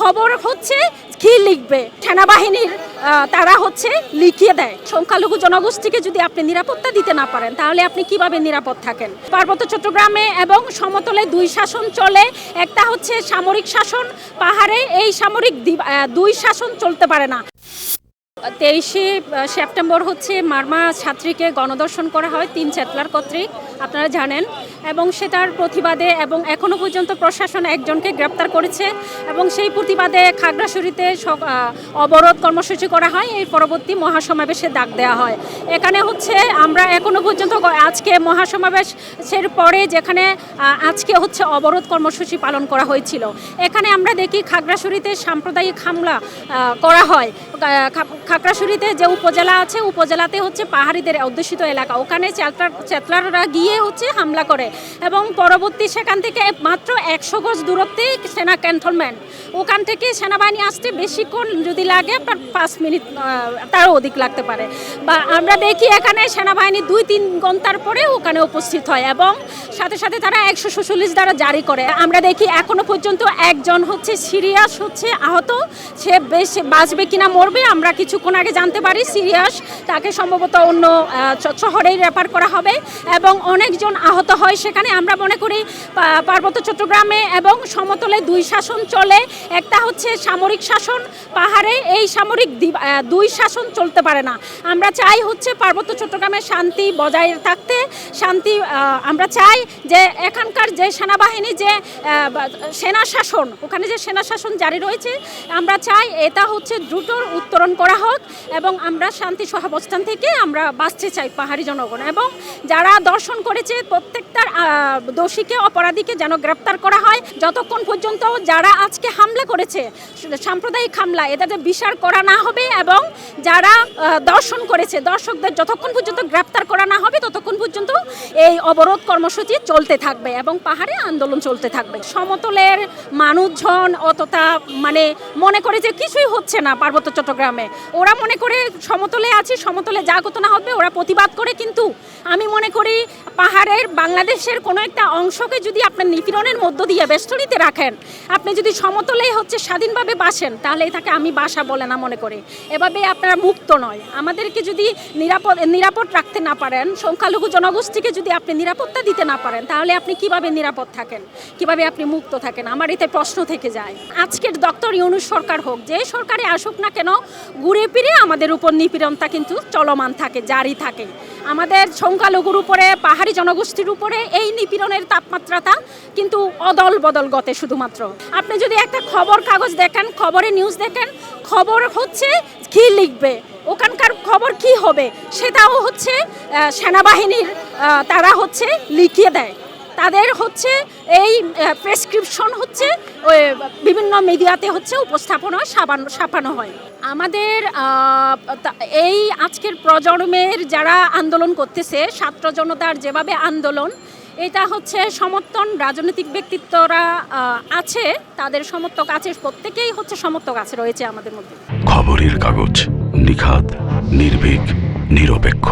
খবর হচ্ছে কি লিখবে? সেনাবাহিনীর তারা হচ্ছে লিখিয়ে দেয়। সংখ্যালঘু জনগোষ্ঠীকে যদি আপনি নিরাপত্তা দিতে না পারেন, তাহলে আপনি কীভাবে নিরাপদ থাকেন? পার্বত্য চট্টগ্রামে এবং সমতলে দুই শাসন চলে, একটা হচ্ছে সামরিক শাসন পাহাড়ে, এই সামরিক দুই শাসন চলতে পারে না। তেইশে সেপ্টেম্বর হচ্ছে মারমা ছাত্রীকে গণদর্শন করা হয়, তিন চেতলার কর্তৃক। আপনারা জানেন এবং সেটার প্রতিবাদে এবং এখনও পর্যন্ত প্রশাসন একজনকে গ্রেপ্তার করেছে এবং সেই প্রতিবাদে খাগড়াছড়িতে অবরোধ কর্মসূচি করা হয়। এই পরবর্তী মহাসমাবেশে ডাক দেওয়া হয়। এখানে হচ্ছে আমরা এখনও পর্যন্ত আজকে মহাসমাবেশের পরে যেখানে আজকে হচ্ছে অবরোধ কর্মসূচি পালন করা হয়েছিল, এখানে আমরা দেখি খাগড়াছড়িতে সাম্প্রদায়িক হামলা করা হয়। খাগড়াছড়িতে যে উপজেলা আছে, উপজেলাতে হচ্ছে পাহাড়িদের অধ্যুষিত এলাকা। ওখানে চেতলার চেতলাররা গিয়ে হচ্ছে হামলা করে। এবং পরবর্তী সেখান থেকে মাত্র একশো গজ দূরত্বে সেনা ক্যান্টনমেন্ট। ওখান থেকে সেনাবাহিনী আসতে বেশিক্ষণ যদি লাগে আপনার পাঁচ মিনিট তারও অধিক লাগতে পারে। বা আমরা দেখি এখানে সেনাবাহিনী দুই তিন ঘণ্টার পরে ওখানে উপস্থিত হয় এবং সাথে সাথে তারা একশো সুচল্লিশ দ্বারা জারি করে। আমরা দেখি এখনও পর্যন্ত একজন হচ্ছে সিরিয়াস হচ্ছে আহত। সে বেশ বাঁচবে কিনা মরবে আমরা কিছুক্ষণ আগে জানতে পারি সিরিয়াস। তাকে সম্ভবত অন্য শহরেই রেফার করা হবে এবং অনেকজন আহত হয় সেখানে আমরা মনে করি পার্বত্য চট্টগ্রামে এবং সমতলে দুই শাসন চলে। একটা হচ্ছে সামরিক শাসন, পাহাড়ে এই সামরিক দুই শাসন চলতে পারে না। আমরা চাই হচ্ছে পার্বত্য চট্টগ্রামে শান্তি বজায় থাকতে, শান্তি আমরা চাই যে এখানকার যে সেনাবাহিনী যে সেনা শাসন, ওখানে যে সেনা শাসন জারি রয়েছে, আমরা চাই এটা হচ্ছে দ্রুত উত্তরণ করা হোক এবং আমরা শান্তি সহাবস্থান থেকে আমরা বাঁচতে চাই পাহাড়ি জনগণ। এবং যারা দর্শন করেছে, প্রত্যেকটার দোষীকে, অপরাধীকে যেন গ্রেপ্তার করা হয়। যতক্ষণ পর্যন্ত যারা আজকে হামলা করেছে, সাম্প্রদায়িক হামলা, এটাতে বিচার করা না হবে এবং যারা দর্শন করেছে, দর্শকদের যতক্ষণ পর্যন্ত গ্রেপ্তার করা না হবে, ততক্ষণ পর্যন্ত এই অবরোধ কর্মসূচি চলতে থাকবে এবং পাহাড়ে আন্দোলন চলতে থাকবে। সমতলের মানুষজন অতটা মানে মনে করে যে কিছুই হচ্ছে না পার্বত্য চট্টগ্রামে। ওরা মনে করে সমতলে আছি, সমতলে যা ঘটনা হবে, ওরা প্রতিবাদ করে কিন্তু। আমি মনে করি পাহাড়ের বাংলাদেশের কোনো একটা অংশকে যদি আপনার নিপীড়নের মধ্য দিয়ে বেষ্টনীতে রাখেন, আপনি যদি সমতলে হচ্ছে স্বাধীনভাবে বাসেন তাহলে তাকে আমি বাসা বলে না মনে করি। এভাবে আপনারা মুক্ত নয়। আমাদেরকে যদি নিরাপদ নিরাপদ রাখতে না পারেন, সংখ্যালঘু জনগোষ্ঠীকে যদি আপনি নিরাপত্তা দিতে না পারেন, তাহলে আপনি কীভাবে নিরাপদ থাকেন? কীভাবে আপনি মুক্ত থাকেন? আমার এতে প্রশ্ন থেকে যায়। আজকের ডক্টর ইউনুস সরকার হোক, যে সরকারে আসুক না কেন, ঘুরে ফিরে আমাদের উপর নিপীড়নটা কিন্তু চলমান থাকে, জারি থাকে। আমাদের সংখ্যালঘুর উপরে, পাহাড়ি জনগোষ্ঠীর উপরে এই নিপীড়নের তাপমাত্রাটা কিন্তু অদল বদল গতে শুধুমাত্র। আপনি যদি একটা খবর কাগজ দেখেন, খবরে নিউজ দেখেন, খবর হচ্ছে কি লিখবে, ওখানকার খবর কি হবে, সেটাও হচ্ছে সেনাবাহিনীর তারা হচ্ছে লিখিয়ে দেয়। তাদের হচ্ছে এই প্রেসক্রিপশন হচ্ছে বিভিন্ন মিডিয়াতে হচ্ছে উপস্থাপন সাবান, ছাপানো হয়। আমাদের এই আজকের প্রজন্মের যারা আন্দোলন করতেছে, ছাত্র জনতার যেভাবে আন্দোলন এটা হচ্ছে সমর্থন, রাজনৈতিক ব্যক্তিত্বরা আছে, তাদের সমর্থক আছে, প্রত্যেকেই হচ্ছে সমর্থক আছে, রয়েছে আমাদের মধ্যে। খবরের কাগজ নিখাত নির্ভীক, নিরপেক্ষ।